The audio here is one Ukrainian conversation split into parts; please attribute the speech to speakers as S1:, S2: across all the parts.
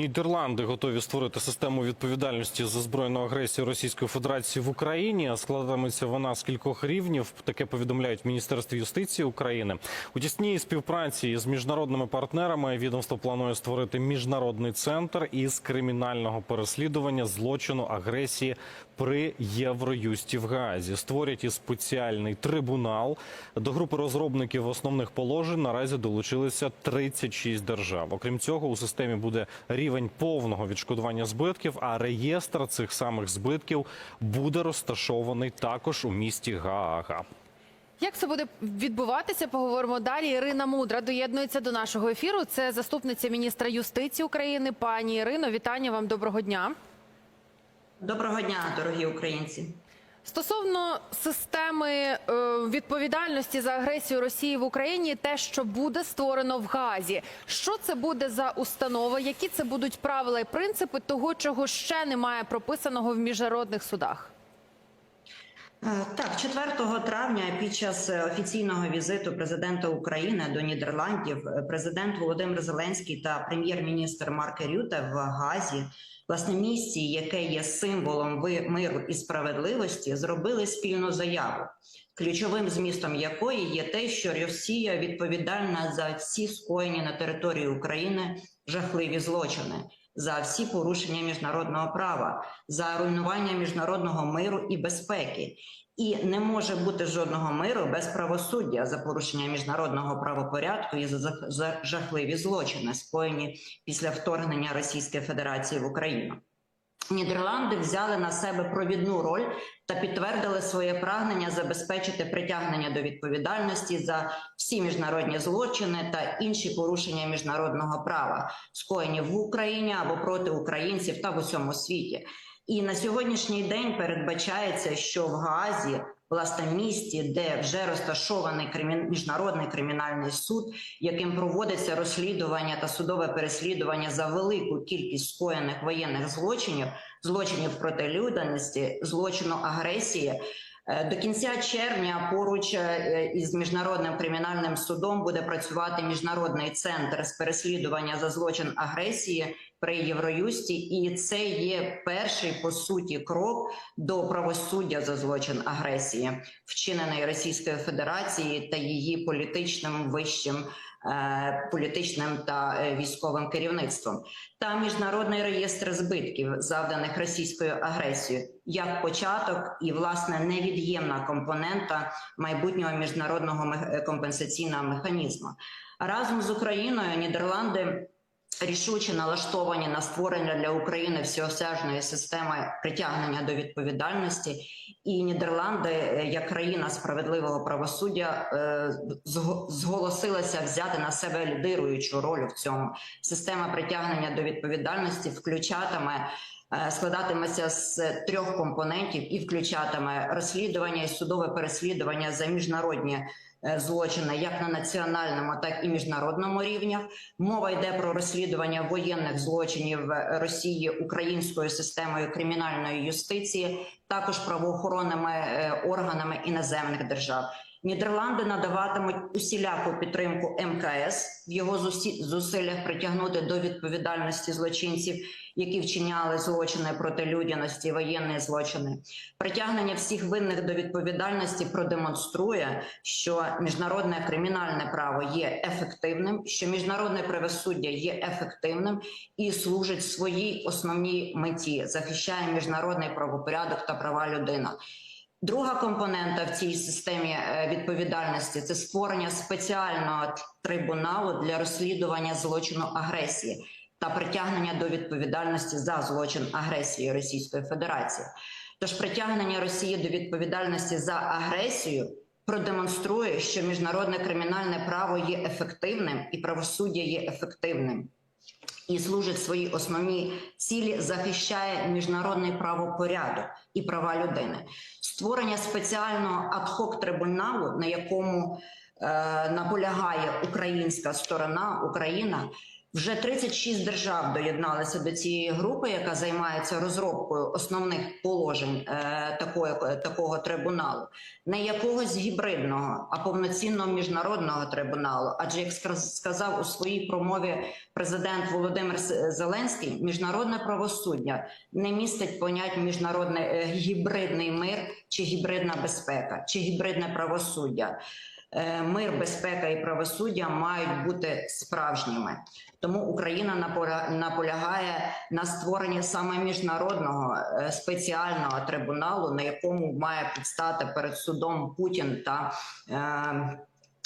S1: Нідерланди готові створити систему відповідальності за збройну агресію Російської Федерації в Україні. Складатиметься вона з кількох рівнів. Таке повідомляють в Міністерстві юстиції України. У тісній співпраці з міжнародними партнерами відомство планує створити міжнародний центр із кримінального переслідування злочину агресії при Євроюсті в Гаазі. Створять і спеціальний трибунал. До групи розробників основних положень наразі долучилися 36 держав. Окрім цього, у системі буде рівень повного відшкодування збитків, а реєстр цих самих збитків буде розташований також у місті Гаага.
S2: Як це буде відбуватися? Поговоримо далі. Ірина Мудра доєднується до нашого ефіру. Це заступниця міністра юстиції України. Пані Ірино, вітання вам. Доброго дня.
S3: Доброго дня, дорогі українці.
S2: Стосовно системи е, відповідальності за агресію Росії в Україні, те, що буде створено в Газі, що це буде за установа? Які це будуть правила і принципи того, чого ще немає прописаного в міжнародних судах?
S3: Е, Так, 4 травня під час е, офіційного візиту президента України до Нідерландів е, президент Володимир Зеленський та прем'єр-міністр Марк Рюте в Газі, власне місці, яке є символом миру і справедливості, зробили спільну заяву, ключовим змістом якої є те, що Росія відповідальна за всі скоєні на території України жахливі злочини. За всі порушення міжнародного права, за руйнування міжнародного миру і безпеки, і не може бути жодного миру без правосуддя за порушення міжнародного правопорядку і за, жахливі злочини, скоєні після вторгнення Російської Федерації в Україну. Нідерланди взяли на себе провідну роль та підтвердили своє прагнення забезпечити притягнення до відповідальності за всі міжнародні злочини та інші порушення міжнародного права, скоєні в Україні або проти українців та в усьому світі. І на сьогоднішній день передбачається, що в Гаазі, власне, місті, де вже розташований кримін... міжнародний кримінальний суд, яким проводиться розслідування та судове переслідування за велику кількість скоєних воєнних злочинів, злочинів проти людяності, злочину агресії. Е, До кінця червня поруч е, із міжнародним кримінальним судом буде працювати міжнародний центр з переслідування за злочин агресії при Євроюсті, і це є перший по суті крок до правосуддя за злочин агресії, вчинений Російською Федерацією та її політичним вищим. е, Політичним та е, військовим керівництвом та міжнародний реєстр збитків, завданих російською агресією, як початок і власне невід'ємна компонента майбутнього міжнародного компенсаційного механізму. Разом з Україною Нідерланди рішуче налаштовані на створення для України всеосяжної системи притягнення до відповідальності, і Нідерланди, е, як країна справедливого правосуддя, е, зголосилася взяти на себе лідируючу роль в цьому. Система притягнення до відповідальності включатиме. Е, Складатиметься з трьох компонентів і включатиме розслідування і судове переслідування за міжнародні е, злочини, як на національному, так і міжнародному рівнях. Мова йде про розслідування воєнних злочинів Росії українською системою кримінальної юстиції, також правоохоронними е, органами іноземних держав. Нідерланди надаватимуть усіляку підтримку МКС в його зусиллях притягнути до відповідальності злочинців, які вчиняли злочини проти людяності, воєнні злочини. Притягнення всіх винних до відповідальності продемонструє, що міжнародне кримінальне право є ефективним, що міжнародне правосуддя є ефективним і служить своїй основній меті, захищає міжнародний правопорядок та права людини. Друга компонента в цій системі е, відповідальності це створення спеціального трибуналу для розслідування злочину агресії та притягнення до відповідальності за злочин агресії Російської Федерації. Тож притягнення Росії до відповідальності за агресію продемонструє, що міжнародне кримінальне право є ефективним і правосуддя є ефективним і служить своїй основній цілі, захищає міжнародний правопорядок і права людини. Створення спеціального адхок трибуналу, на якому е, наполягає українська сторона, Україна. Вже 36 держав доєдналися до цієї групи, яка займається розробкою основних положень е, такої, такого трибуналу, не якогось гібридного, а повноцінного міжнародного трибуналу. Адже як сказ- сказав у своїй промові президент Володимир Зеленський, міжнародне правосуддя не містить понять міжнародний е, гібридний мир чи гібридна безпека, чи гібридне правосуддя. Е, Мир, безпека і правосуддя мають бути справжніми. Тому Україна наполя- наполягає на створенні саме міжнародного е, спеціального трибуналу, на якому має підстати перед судом Путін та е,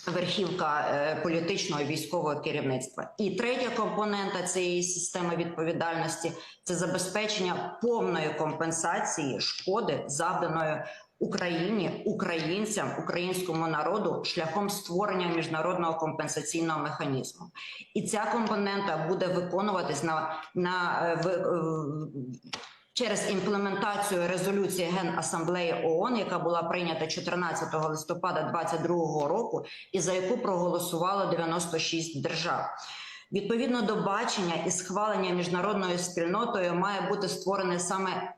S3: верхівка політичного і військового керівництва. І третя компонента цієї системи відповідальності це забезпечення повної компенсації шкоди, завданої Україні, українцям, українському народу шляхом створення міжнародного компенсаційного механізму. І ця компонента буде виконуватись на, на е, в, е, через імплементацію резолюції Генасамблеї ООН, яка була прийнята 14 листопада 2022 року, і за яку проголосувало 96 держав. Відповідно до бачення і схвалення міжнародною спільнотою має бути створений саме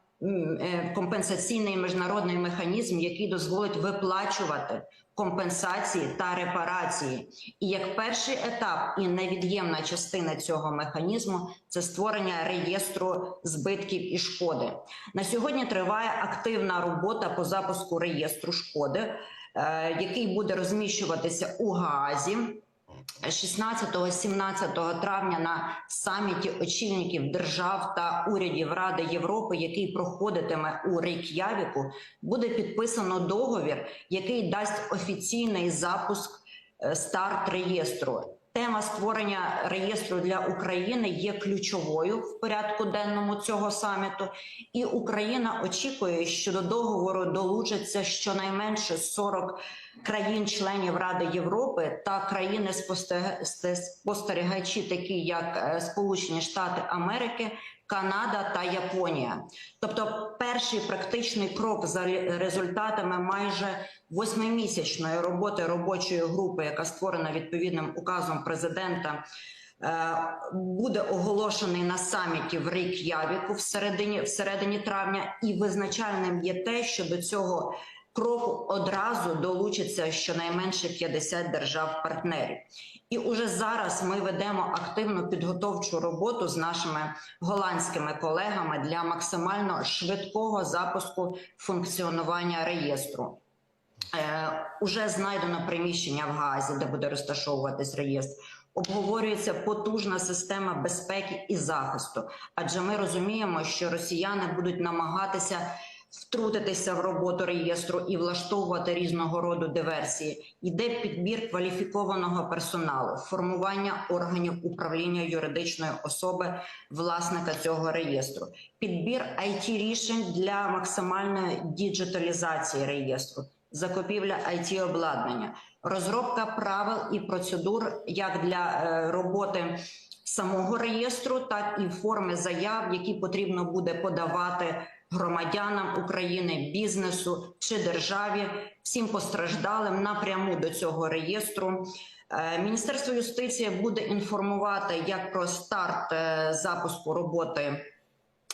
S3: компенсаційний міжнародний механізм, який дозволить виплачувати компенсації та репарації. І як перший етап і невід'ємна частина цього механізму це створення реєстру збитків і шкоди. На сьогодні триває активна робота по запуску реєстру шкоди, е, який буде розміщуватися у Гаазі. 16-17 травня на саміті очільників держав та урядів Ради Європи, який проходитиме у Рейк'явіку, буде підписано договір, який дасть офіційний запуск е, старт реєстру. Тема створення реєстру для України є ключовою в порядку денному цього саміту, і Україна очікує, що до договору долучаться щонайменше 40 країн-членів Ради Європи та країни спостерігачі, такі як е, Сполучені Штати Америки, Канада та Японія. Тобто, перший практичний крок за результатами майже восьмимісячної роботи робочої групи, яка створена відповідним указом президента. е, Буде оголошений на саміті в Рейк'явіку в середині, в середині травня, і визначальним є те, що до цього кроку одразу долучиться щонайменше 50 держав-партнерів. І уже зараз ми ведемо активну підготовчу роботу з нашими голландськими колегами для максимально швидкого запуску функціонування реєстру. Е, уже знайдено приміщення в Газі, де буде розташовуватись реєстр. Обговорюється потужна система безпеки і захисту, адже ми розуміємо, що росіяни будуть намагатися втрутитися в роботу реєстру і влаштовувати різного роду диверсії. Йде підбір кваліфікованого персоналу, формування органів управління юридичної особи власника цього реєстру, підбір it рішень для максимальної діджиталізації реєстру, закупівля it обладнання, розробка правил і процедур як для е, роботи самого реєстру, так і форми заяв, які потрібно буде подавати громадянам України, бізнесу чи державі, всім постраждалим напряму до цього реєстру. Е, Міністерство юстиції буде інформувати як про старт е, запуску роботи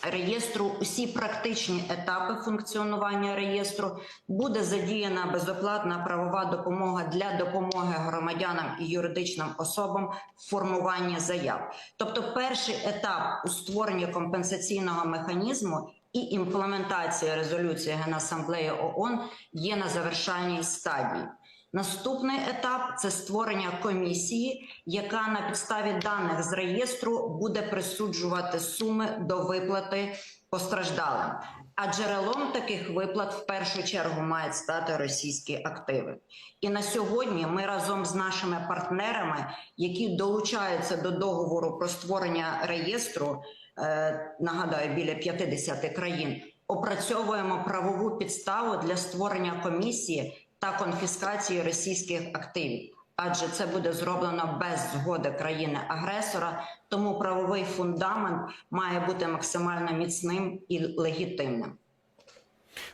S3: реєстру, усі практичні етапи функціонування реєстру. Буде задіяна безоплатна правова допомога для допомоги громадянам і юридичним особам в формуванні заяв. Тобто, перший етап у створенні компенсаційного механізму і імплементація резолюції Генасамблеї ООН є на завершальній стадії. Наступний етап це створення комісії, яка на підставі даних з реєстру буде присуджувати суми до виплати постраждалим. А джерелом таких виплат в першу чергу мають стати російські активи. І на сьогодні ми разом з нашими партнерами, які долучаються до договору про створення реєстру, нагадаю, біля 50 країн, опрацьовуємо правову підставу для створення комісії та конфіскації російських активів. Адже це буде зроблено без згоди країни-агресора, тому правовий фундамент має бути максимально міцним і легітимним.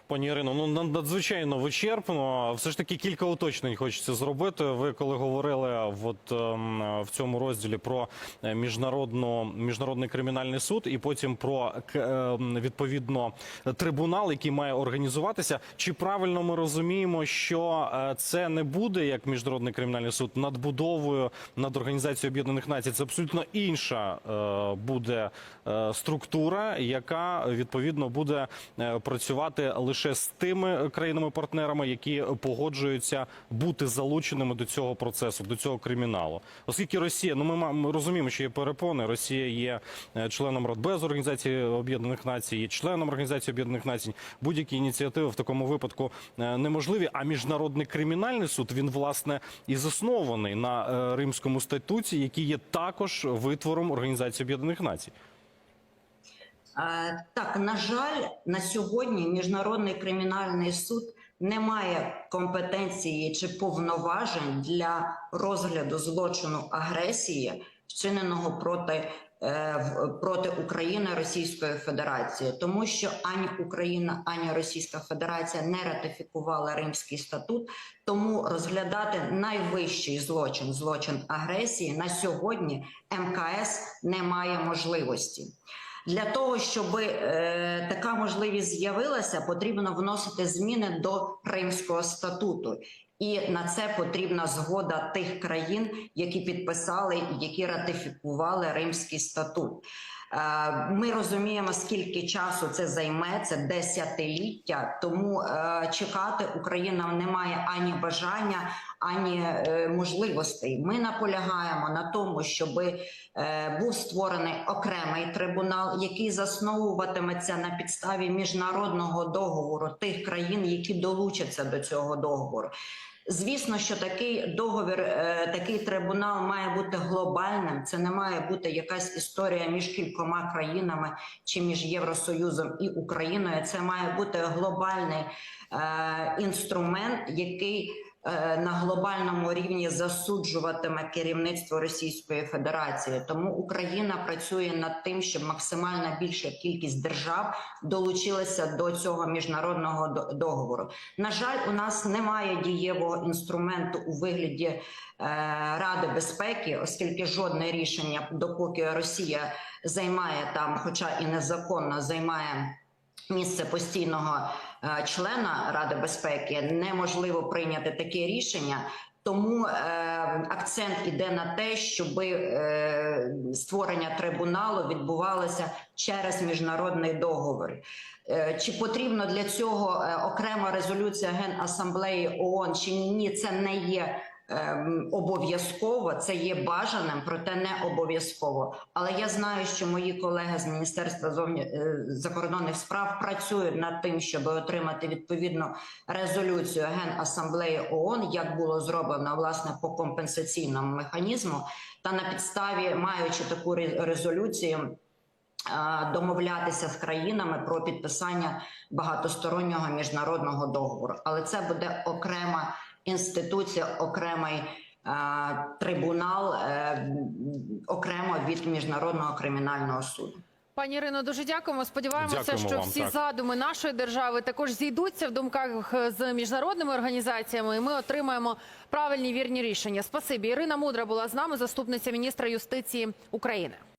S1: Пані Ірино, ну над- надзвичайно вичерпно. Все ж таки кілька уточнень хочеться зробити. Ви коли говорили от, ем, в цьому розділі про е, міжнародну міжнародний кримінальний суд, і потім про ем, відповідно трибунал, який має організуватися. Чи правильно ми розуміємо, що е, це не буде як міжнародний кримінальний суд надбудовою над організацією Об'єднаних Націй? Це абсолютно інша е, буде е, структура, яка відповідно буде е, працювати лише з тими країнами-партнерами, які погоджуються бути залученими до цього процесу, до цього криміналу. Оскільки Росія, ну ми, ми розуміємо, що є перепони. Росія є е, членом Радбезу Організації Об'єднаних Націй, є членом Організації Об'єднаних Націй. Будь-які ініціативи в такому випадку е, неможливі. А міжнародний кримінальний суд він власне і заснований на е, Римському статуті, який є також витвором Організації Об'єднаних Націй.
S3: Е, Так, на жаль, на сьогодні міжнародний кримінальний суд не має компетенції чи повноважень для розгляду злочину агресії, вчиненого проти, е, проти України Російської Федерації, тому що ані Україна, ані Російська Федерація не ратифікувала Римський статут. Тому розглядати найвищий злочин, злочин агресії на сьогодні МКС не має можливості. Для того щоб е, така можливість з'явилася, потрібно вносити зміни до Римського статуту, і на це потрібна згода тих країн, які підписали і які ратифікували Римський статут. Е, Ми розуміємо, скільки часу це займе, це десятиліття. Тому е, чекати Україна не має ані бажання, ані е, можливостей. Ми наполягаємо на тому, щоби е, був створений окремий трибунал, який засновуватиметься на підставі міжнародного договору тих країн, які долучаться до цього договору. Звісно, що такий договір, е, такий трибунал має бути глобальним. Це не має бути якась історія між кількома країнами чи між Євросоюзом і Україною. Це має бути глобальний е, інструмент, який на глобальному рівні засуджуватиме керівництво Російської Федерації. Тому Україна працює над тим, щоб максимальна більша кількість держав долучилася до цього міжнародного договору. На жаль, у нас немає дієвого інструменту у вигляді е, Ради безпеки, оскільки жодне рішення, допоки Росія займає там, хоча і незаконно займає місце постійного е, члена Ради безпеки, неможливо прийняти таке рішення. Тому е, акцент іде на те, щоб е, створення трибуналу відбувалося через міжнародний договір. Е, чи потрібно для цього е, окрема резолюція Генасамблеї ООН чи? Ні, це не є ем, обов'язково, це є бажаним, проте не обов'язково. Але я знаю, що мої колеги з Міністерства зовні е, закордонних справ працюють над тим, щоб отримати відповідну резолюцію Генасамблеї ООН, як було зроблено власне по компенсаційному механізму, та на підставі, маючи таку резолюцію. е, Домовлятися з країнами про підписання багатостороннього міжнародного договору, але це буде окрема інституція, окремий е, трибунал, е, окремо від міжнародного кримінального суду.
S2: Пані Ірино, дуже дякуємо. Сподіваємося,
S1: Дякуємо
S2: що
S1: вам,
S2: всі
S1: так.
S2: задуми нашої держави також зійдуться в думках з міжнародними організаціями, і ми отримаємо правильні вірні рішення. Спасибі. Ірина Мудра була з нами, заступниця міністра юстиції України.